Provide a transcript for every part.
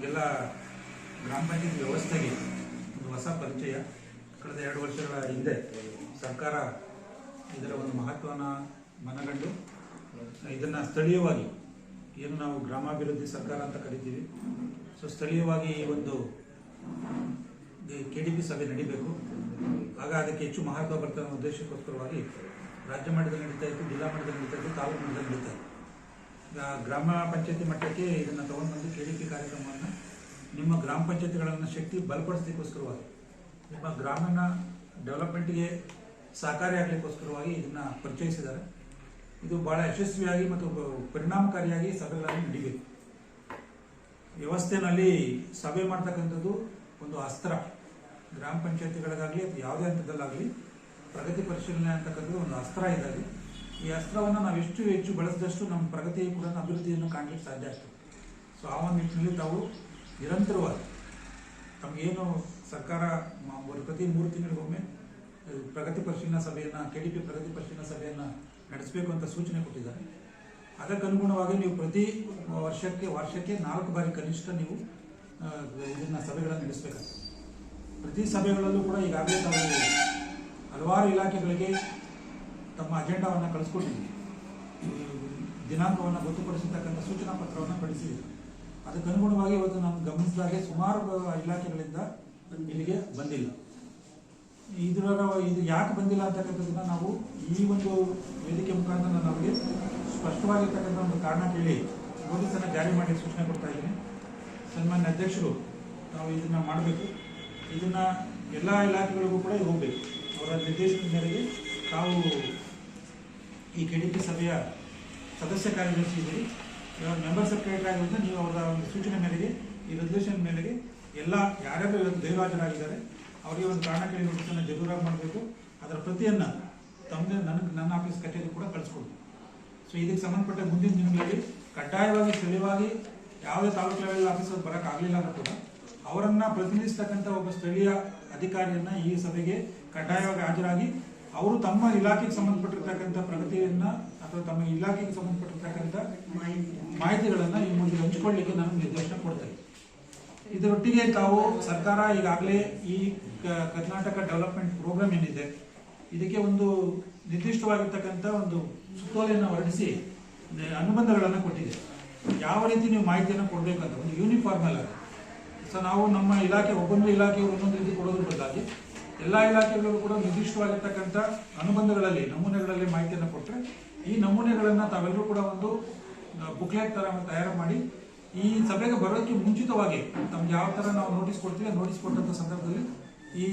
ನಮಗೆಲ್ಲ ಗ್ರಾಮ ಪಂಚಾಯತ್ ವ್ಯವಸ್ಥೆಗೆ ಒಂದು ಹೊಸ ಪರಿಚಯ. ಕಳೆದ ಎರಡು ವರ್ಷಗಳ ಹಿಂದೆ ಸರ್ಕಾರ ಇದರ ಒಂದು ಮಹತ್ವನ ಮನಗಂಡು, ಇದನ್ನು ಸ್ಥಳೀಯವಾಗಿ ಏನು ನಾವು ಗ್ರಾಮಾಭಿವೃದ್ಧಿ ಸರ್ಕಾರ ಅಂತ ಕರಿತೀವಿ. ಸೊ ಸ್ಥಳೀಯವಾಗಿ ಈ ಒಂದು ಕೆ ಡಿ ಪಿ ಸಭೆ ನಡೀಬೇಕು. ಆಗ ಅದಕ್ಕೆ ಹೆಚ್ಚು ಮಹತ್ವ ಬರ್ತದೆ ಉದ್ದೇಶಕ್ಕೋಸ್ಕರವಾಗಿ ರಾಜ್ಯ ಮಟ್ಟದಲ್ಲಿ ನಡೀತಾ ಇತ್ತು, ಜಿಲ್ಲಾ ಮಟ್ಟದಲ್ಲಿ ನಡೀತಾ ಇತ್ತು, ತಾಲೂಕು ಮಟ್ಟದಲ್ಲಿ ನಡೀತಾ ಇತ್ತು. ಗ್ರಾಮ ಪಂಚಾಯತಿ ಮಟ್ಟಕ್ಕೆ ಇದನ್ನು ತಗೊಂಡ್ಬಂದು ಕೆ ಡಿ ಪಿ ಕಾರ್ಯಕ್ರಮವನ್ನು ನಿಮ್ಮ ಗ್ರಾಮ ಪಂಚಾಯತಿಗಳನ್ನು ಶಕ್ತಿ ಬಲಪಡಿಸಲಿಕ್ಕೋಸ್ಕರವಾಗಿ, ನಿಮ್ಮ ಗ್ರಾಮೀಣ ಡೆವಲಪ್ಮೆಂಟ್ಗೆ ಸಹಕಾರಿಯಾಗಲಿಕ್ಕೋಸ್ಕರವಾಗಿ ಇದನ್ನು ಪರಿಚಯಿಸಿದ್ದಾರೆ. ಇದು ಭಾಳ ಯಶಸ್ವಿಯಾಗಿ ಮತ್ತು ಪರಿಣಾಮಕಾರಿಯಾಗಿ ಸಭೆಗಳಲ್ಲಿ ನಡೀಬೇಕು. ವ್ಯವಸ್ಥೆನಲ್ಲಿ ಸಭೆ ಮಾಡ್ತಕ್ಕಂಥದ್ದು ಒಂದು ಅಸ್ತ್ರ. ಗ್ರಾಮ ಪಂಚಾಯತಿಗಳಿಗಾಗಲಿ ಅಥವಾ ಯಾವುದೇ ಹಂತದಲ್ಲಾಗಲಿ ಪ್ರಗತಿ ಪರಿಶೀಲನೆ ಅಂತಕ್ಕಂಥದ್ದು ಒಂದು ಅಸ್ತ್ರ ಇದ್ದಾಗ ಈ ಅಸ್ತ್ರವನ್ನು ನಾವು ಎಷ್ಟು ಹೆಚ್ಚು ಬಳಸಿದಷ್ಟು ನಮ್ಮ ಪ್ರಗತಿ ಕೂಡ ಅಭಿವೃದ್ಧಿಯನ್ನು ಕಾಣಲಿಕ್ಕೆ ಸಾಧ್ಯ ಆಗ್ತದೆ. ಸೊ ಆ ಒಂದು ನಿಟ್ಟಿನಲ್ಲಿ ತಾವು ನಿರಂತರವಾಗಿ ತಮಗೇನು ಸರ್ಕಾರ ಪ್ರತಿ ಮೂರು ತಿಂಗಳಿಗೊಮ್ಮೆ ಪ್ರಗತಿ ಪರಿಶೀಲನಾ ಸಭೆಯನ್ನು ಕೆ ಡಿ ಪಿ ಪ್ರಗತಿ ಪರಿಶೀಲನಾ ಸಭೆಯನ್ನು ನಡೆಸಬೇಕು ಅಂತ ಸೂಚನೆ ಕೊಟ್ಟಿದ್ದಾರೆ. ಅದಕ್ಕನುಗುಣವಾಗಿ ನೀವು ಪ್ರತಿ ವರ್ಷಕ್ಕೆ ವರ್ಷಕ್ಕೆ ನಾಲ್ಕು ಬಾರಿ ಕನಿಷ್ಠ ನೀವು ಇದನ್ನ ಸಭೆಗಳನ್ನು ನಡೆಸಬೇಕಾಗ್ತದೆ. ಪ್ರತಿ ಸಭೆಗಳಲ್ಲೂ ಕೂಡ ಈಗಾಗಲೇ ತಾವು ಹಲವಾರು ಇಲಾಖೆಗಳಿಗೆ ತಮ್ಮ ಅಜೆಂಡಾವನ್ನು ಕಳಿಸ್ಕೊಟ್ಟಿದ್ದೀವಿ ದಿನಾಂಕವನ್ನು ಗೊತ್ತುಪಡಿಸತಕ್ಕಂಥ ಸೂಚನಾ ಪತ್ರವನ್ನು ಕಳಿಸಿ. ಅದಕ್ಕನುಗುಣವಾಗಿ ಇವತ್ತು ನಾನು ಗಮನಿಸಿದಾಗೆ ಸುಮಾರು ಇಲಾಖೆಗಳಿಂದ ಇಲ್ಲಿಗೆ ಬಂದಿಲ್ಲ. ಇದರ ಇದು ಯಾಕೆ ಬಂದಿಲ್ಲ ಅಂತಕ್ಕಂಥದ್ದನ್ನ ನಾವು ಈ ಒಂದು ವೇದಿಕೆ ಮುಖಾಂತರ ನಮಗೆ ಸ್ಪಷ್ಟವಾಗಿರ್ತಕ್ಕಂಥ ಒಂದು ಕಾರಣ ಕೇಳಿ ನೋಟಿಸನ್ನು ಜಾರಿ ಮಾಡಿ ಸೂಚನೆ ಕೊಡ್ತಾ ಇದ್ದೀನಿ. ಸನ್ಮಾನ್ಯ ಅಧ್ಯಕ್ಷರು, ನಾವು ಇದನ್ನ ಮಾಡಬೇಕು. ಇದನ್ನ ಎಲ್ಲ ಇಲಾಖೆಗಳಿಗೂ ಕೂಡ ಹೋಗ್ಬೇಕು. ಅವರ ನಿರ್ದೇಶನದ ಮೇರೆಗೆ ತಾವು ಈ ಕೆ ಡಿ ಪಿ ಸಭೆಯ ಸದಸ್ಯ ಕಾರ್ಯದರ್ಶಿ ಇದ್ದೀರಿ ಮೆಂಬರ್ ಸೆಕ್ರೆಟರಿ ಆಗಿರೋದ್ರಿಂದ ನೀವು ಅವರ ಒಂದು ಸೂಚನೆ ಮೇರೆಗೆ, ಈ ರೆಸಲ್ಯೂಷನ್ ಮೇರೆಗೆ ಎಲ್ಲ ಯಾರ್ಯಾರು ಇವತ್ತು ಗೈರಾಜರಾಗಿದ್ದಾರೆ ಅವರಿಗೆ ಒಂದು ಕಾರಣ ಕೇಳಿ ನೋಟಿಸನ್ನು ಜರೂರಾಗಿ ಮಾಡಬೇಕು. ಅದರ ಪ್ರತಿಯನ್ನು ತಮ್ಮದೇ ನನಗೆ ನನ್ನ ಆಫೀಸ್ ಕಚೇರಿ ಕೂಡ ಕಳಿಸ್ಕೊಡ್ಬೇಕು ಸೊ ಇದಕ್ಕೆ ಸಂಬಂಧಪಟ್ಟ ಮುಂದಿನ ದಿನಗಳಲ್ಲಿ ಕಡ್ಡಾಯವಾಗಿ ಸ್ಥಳೀಯವಾಗಿ ಯಾವುದೇ ತಾಲೂಕು ಲೆವೆಲ್ ಆಫೀಸರ್ ಬರೋಕ್ಕಾಗಲಿಲ್ಲ ಅಂದ್ರೂ ಕೂಡ ಅವರನ್ನು ಪ್ರತಿನಿಧಿಸ್ತಕ್ಕಂಥ ಒಬ್ಬ ಸ್ಥಳೀಯ ಅಧಿಕಾರಿಯನ್ನು ಈ ಸಭೆಗೆ ಕಡ್ಡಾಯವಾಗಿ ಹಾಜರಾಗಿ ಅವರು ತಮ್ಮ ಇಲಾಖೆಗೆ ಸಂಬಂಧಪಟ್ಟಿರ್ತಕ್ಕಂಥ ಪ್ರಗತಿಯನ್ನ ಅಥವಾ ತಮ್ಮ ಇಲಾಖೆಗೆ ಸಂಬಂಧಪಟ್ಟಿರ್ತಕ್ಕಂಥ ಮಾಹಿತಿಗಳನ್ನ ಈ ಮುಂದೆ ಹಂಚಿಕೊಳ್ಳಿಕ್ಕೆ ನಾನು ನಿರ್ದೇಶನ ಕೊಡ್ತೇನೆ. ಇದರೊಟ್ಟಿಗೆ ತಾವು ಸರ್ಕಾರ ಈಗಾಗಲೇ ಈ ಕರ್ನಾಟಕ ಡೆವಲಪ್ಮೆಂಟ್ ಪ್ರೋಗ್ರಾಮ್ ಏನಿದೆ, ಇದಕ್ಕೆ ಒಂದು ನಿರ್ದಿಷ್ಟವಾಗಿರ್ತಕ್ಕಂಥ ಒಂದು ಸುತ್ತೋಲೆಯನ್ನು ಹೊರಡಿಸಿ ಅನುಬಂಧಗಳನ್ನು ಕೊಟ್ಟಿದೆ. ಯಾವ ರೀತಿ ನೀವು ಮಾಹಿತಿಯನ್ನು ಕೊಡಬೇಕಂತ, ಒಂದು ಯೂನಿಫಾರ್ಮಲ್ ಆಗಿ ಸೊ ನಾವು ನಮ್ಮ ಇಲಾಖೆ, ಒಬ್ಬೊಂದು ಇಲಾಖೆ ಒಂದೊಂದು ರೀತಿ ಕೊಡೋದ್ರ ಬದಲಾಗಿ ಎಲ್ಲ ಇಲಾಖೆಗಳಲ್ಲೂ ಕೂಡ ನಿರ್ದಿಷ್ಟವಾಗಿರ್ತಕ್ಕಂಥ ಅನುಬಂಧಗಳಲ್ಲಿ, ನಮೂನೆಗಳಲ್ಲಿ ಮಾಹಿತಿಯನ್ನು ಕೊಟ್ಟರೆ ಈ ನಮೂನೆಗಳನ್ನು ತಾವೆಲ್ಲರೂ ಕೂಡ ಒಂದು ಬುಕ್ಲೆಟ್ ಥರ ತಯಾರು ಮಾಡಿ, ಈ ಸಭೆಗೆ ಬರೋದಕ್ಕೆ ಮುಂಚಿತವಾಗಿ ತಮ್ಗೆ ಯಾವ ಥರ ನಾವು ನೋಟಿಸ್ ಕೊಡ್ತೀವಿ ನೋಟಿಸ್ ಕೊಟ್ಟಂಥ ಸಂದರ್ಭದಲ್ಲಿ ಈ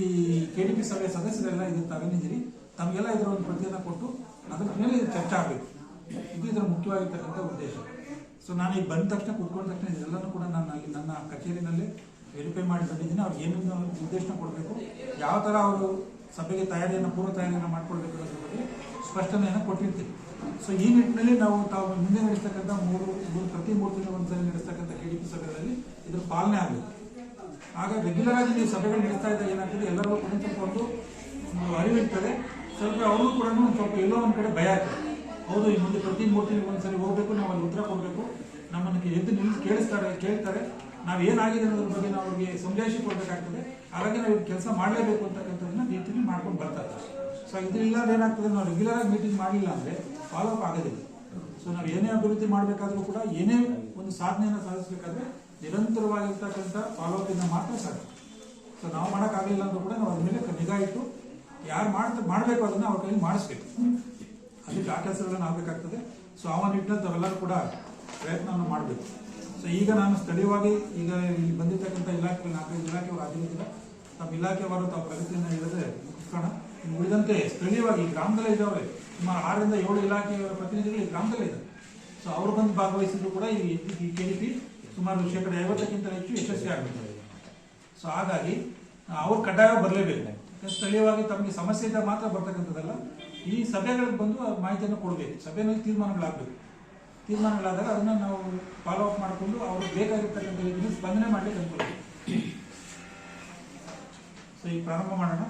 ಕೆ ಡಿ ಪಿ ಸಭೆಯ ಸದಸ್ಯರೆಲ್ಲ ಇದನ್ನು ತಗೊಂಡಿದ್ದೀರಿ. ತಮಗೆಲ್ಲ ಇದರ ಒಂದು ಪ್ರತಿಯನ್ನು ಕೊಟ್ಟು ಅದರ ಮೇಲೆ ಇದು ಚರ್ಚೆ ಆಗಬೇಕು. ಇದು ಇದರ ಮುಖ್ಯವಾಗಿರ್ತಕ್ಕಂಥ ಉದ್ದೇಶ. ಸೊ ನಾನು ಈಗ ಬಂದ ತಕ್ಷಣ, ಕೂತ್ಕೊಂಡ ತಕ್ಷಣ ಇದೆಲ್ಲನೂ ಕೂಡ ನಾನು ನನ್ನ ಕಚೇರಿನಲ್ಲಿ ವೆರಿಫೈ ಮಾಡಿ ಬಂದಿದ್ದೀನಿ ಅವ್ರಿಗೆ ಏನೇನು ನಿರ್ದೇಶನ ಕೊಡಬೇಕು, ಯಾವ ಥರ ಅವರು ಸಭೆಗೆ ತಯಾರಿಯನ್ನು, ಪೂರ್ವ ತಯಾರಿಯನ್ನು ಮಾಡ್ಕೊಳ್ಬೇಕು ಅನ್ನೋದ್ರ ಬಗ್ಗೆ ಸ್ಪಷ್ಟನೆಯನ್ನು ಕೊಟ್ಟಿರ್ತೀವಿ ಸೊ ಈ ನಿಟ್ಟಿನಲ್ಲಿ ನಾವು ತಾವು ಮುಂದೆ ನಡೆಸ್ತಕ್ಕಂಥ ಮೂರು ಮೂರು, ಪ್ರತಿ ಮೂರು ತಿಂಗಳ ಒಂದ್ಸಲ ನಡೆಸ್ತಕ್ಕಂಥ ಕೆ ಡಿ ಪಿ ಸಭೆಗಳಲ್ಲಿ ಇದ್ರ ಪಾಲನೆ ಆಗಬೇಕು. ಆಗ ರೆಗ್ಯುಲರ್ ಆಗಿ ನೀವು ಸಭೆಗಳು ನಡೆಸ್ತಾ ಇದ್ದಾಗ ಏನಾಗ್ತದೆ? ಎಲ್ಲರೂ ಕುಳಿತುಕೊಂಡು ಅರಿವಿರ್ತದೆ. ಸ್ವಲ್ಪ ಅವರು ಕೂಡ ಸ್ವಲ್ಪ ಎಲ್ಲೋ ಒಂದು ಕಡೆ ಭಯ ಆಗ್ತದೆ. ಹೌದು, ಈ ಮುಂದೆ ಪ್ರತಿ ಮೂರು ತಿಂಗಳು ಒಂದ್ಸರಿ ಹೋಗ್ಬೇಕು ನಾವು ಅಲ್ಲಿ ಉತ್ತರ ಕೊಡಬೇಕು. ನಮ್ಮನ್ನು ಎದ್ದು ನಿಲ್ಲಿಸಿ ಕೇಳಿಸ್ತಾರೆ, ಕೇಳ್ತಾರೆ. ನಾವು ಏನಾಗಿದೆ ಅನ್ನೋದ್ರ ಬಗ್ಗೆ ನಾವು ಅವ್ರಿಗೆ ಸಂದೇಶ ಕೊಡಬೇಕಾಗ್ತದೆ. ಹಾಗಾಗಿ ನಾವು ಕೆಲಸ ಮಾಡಲೇಬೇಕು ಅಂತಕ್ಕಂಥದ್ದನ್ನ ರೀತಿಯಲ್ಲಿ ಮಾಡ್ಕೊಂಡು ಬರ್ತಾ ಸೊ ಇದರಿಂದ ಏನಾಗ್ತದೆ, ನಾವು ರೆಗ್ಯುಲರ್ ಆಗಿ ಮೀಟಿಂಗ್ ಮಾಡಲಿಲ್ಲ ಅಂದ್ರೆ ಫಾಲೋ ಅಪ್ ಆಗೋದಿಲ್ಲ. ಸೊ ನಾವು ಏನೇ ಅಭಿವೃದ್ಧಿ ಮಾಡಬೇಕಾದ್ರೂ ಕೂಡ ಏನೇ ಒಂದು ಸಾಧನೆಯನ್ನು ಸಾಧಿಸಬೇಕಾದ್ರೆ ನಿರಂತರವಾಗಿರ್ತಕ್ಕಂಥ ಫಾಲೋ ಅಪ್ ಮಾತ್ರ ಸಾಧ್ಯ. ಸೊ ನಾವು ಮಾಡೋಕ್ಕಾಗಲಿಲ್ಲ ಅಂದ್ರೂ ಕೂಡ ನಾವು ಅದ್ರ ಮೇಲೆ ನಿಗಾ ಇಟ್ಟು ಯಾರು ಮಾಡ್ತಾ ಮಾಡಬೇಕು ಅದನ್ನ ಅವ್ರ ಕೈಲಿ ಮಾಡಿಸ್ಬೇಕು. ಅಲ್ಲಿ ಆ ಕೆಲಸಗಳನ್ನು ಆಗಬೇಕಾಗ್ತದೆ. ಸೊ ಆ ಕೂಡ ಪ್ರಯತ್ನವನ್ನು ಮಾಡಬೇಕು. ಸೊ ಈಗ ನಾನು ಸ್ಥಳೀಯವಾಗಿ ಈಗ ಇಲ್ಲಿ ಬಂದಿರ್ತಕ್ಕಂಥ ಇಲಾಖೆ ನಾಲ್ಕೈದು ಇಲಾಖೆ ಆಗಿರೋದಿಲ್ಲ ತಮ್ಮ ಇಲಾಖೆಯವರು ತಾವು ಪ್ರಗತಿಯನ್ನು ಇಲ್ಲದೆ ಮುಗಿಸ್ಕೋಣ ಉಳಿದಂತೆ ಸ್ಥಳೀಯವಾಗಿ ಈ ಗ್ರಾಮದಲ್ಲೇ ಇದ್ದಾವೆ ಸುಮಾರು ಆರರಿಂದ ಏಳು ಇಲಾಖೆಯ ಪ್ರತಿನಿಧಿಗಳು ಈ ಗ್ರಾಮದಲ್ಲೇ ಇದೆ ಸೊ ಅವರು ಬಂದು ಭಾಗವಹಿಸಿದ್ರು ಕೂಡ ಈ ಕೆ ಡಿ ಪಿ ಸುಮಾರು ಶೇಕಡ ಐವತ್ತಕ್ಕಿಂತ ಹೆಚ್ಚು ಯಶಸ್ವಿ ಆಗುತ್ತೆ. ಸೊ ಹಾಗಾಗಿ, ಅವ್ರು ಕಡ್ಡಾಯ ಬರಲೇಬೇಕು. ಸ್ಥಳೀಯವಾಗಿ ತಮಗೆ ಸಮಸ್ಯೆ ಮಾತ್ರ ಬರ್ತಕ್ಕಂಥದ್ದಲ್ಲ. ಈ ಸಭೆಗಳಿಗೆ ಬಂದು ಮಾಹಿತಿಯನ್ನು ಕೊಡಬೇಕು. ಸಭೆಯಲ್ಲಿ ತೀರ್ಮಾನಗಳಾಗಬೇಕು. ತೀರ್ಮಾನಗಳಾದಾಗ ಅದನ್ನ ನಾವು ಫಾಲೋ ಅಪ್ ಮಾಡಿಕೊಂಡು ಅವ್ರಿಗೆ ಬೇಕಾಗಿರ್ತಕ್ಕಂಥ ರೀತಿಯಲ್ಲಿ ಸ್ಪಂದನೆ ಮಾಡಲಿಕ್ಕೆ ಅನುಕೂಲ ಸೊ ಈಗ ಪ್ರಾರಂಭ ಮಾಡೋಣ.